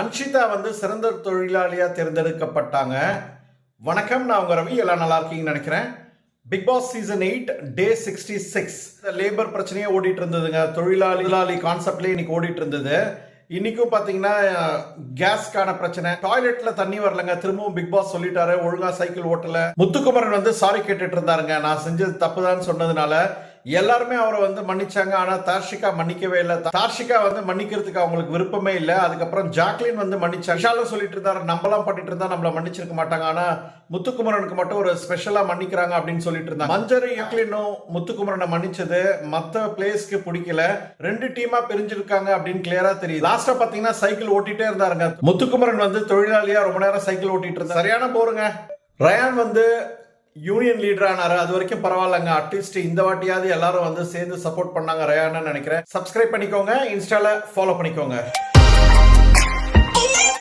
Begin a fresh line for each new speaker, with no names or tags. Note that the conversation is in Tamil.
அன்ஷிதா வந்து சிறந்த தொழிலாளியாக தேர்ந்தெடுக்கப்பட்டாங்க. வணக்கம் நான் உங்க ரவி. எல்லாம் நல்லா இருக்கீங்கன்னு நினைக்கிறேன். Bigg Boss season eight day sixty six labour பிரச்சனையே ஓடிட்டு இருந்ததுங்க. தொழிலாளி தொழிலாளி கான்செப்ட்லேயே இன்னைக்கு ஓடிட்டு இருந்தது. இன்னைக்கும் பார்த்தீங்கன்னா கேஸ்க்கான பிரச்சனை. டாய்லெட்ல தண்ணி வரலங்க. திரும்பவும் பிக் பாஸ் சொல்லிட்டாரு. ஒழுங்கா சைக்கிள் ஓட்டல. முத்துக்குமரன் வந்து சாரி கேட்டுட்டு இருந்தாருங்க. நான் செஞ்சது தப்புதான்னு சொன்னதுனால எல்லாருமே அவரை வந்து மன்னிச்சாங்க. ஆனா தார்ஷிகா மன்னிக்கவே இல்லை. தார்ஷிகா வந்து மன்னிக்கிறதுக்கு அவங்களுக்கு விருப்பமே இல்லை. அதுக்கப்புறம் ஜாக்லின் வந்து மன்னிச்சா விஷாலும் சொல்லிட்டு இருந்தாரு. நம்மளாம் பண்ணிட்டு இருந்தா நம்மள மன்னிச்சிருக்க மாட்டாங்க. ஆனா முத்துக்குமரனுக்கு மட்டும் ஒரு ஸ்பெஷலா மன்னிக்கிறாங்க அப்படின்னு சொல்லிட்டு இருந்தாங்க. மஞ்சரி ஜாக்லினும் முத்துக்குமரனை மன்னிச்சது. மத்த பிளேஸ்க்கு பிடிக்கல. ரெண்டு டீமா பிரிஞ்சிருக்காங்க அப்படின்னு கிளியரா தெரியுது. லாஸ்டா பாத்தீங்கன்னா சைக்கிள் ஓட்டிட்டே இருந்தாருங்க. முத்துக்குமரன் வந்து தொழிலாளியா ரொம்ப நேரம் சைக்கிள் ஓட்டிட்டு இருந்தார். சரியான போருங்க ரயான் வந்து யூனியன் லீடர் ஆனாரு. அது வரைக்கும் பரவாயில்லங்க. அட்லீஸ்ட் இந்த வாட்டியாவது எல்லாரும் வந்து சேர்ந்து சப்போர்ட் பண்ணாங்க. ரயான்னு நினைக்கிறேன். சப்ஸ்கிரைப் பண்ணிக்கோங்க. இன்ஸ்டால ஃபாலோ பண்ணிக்கோங்க.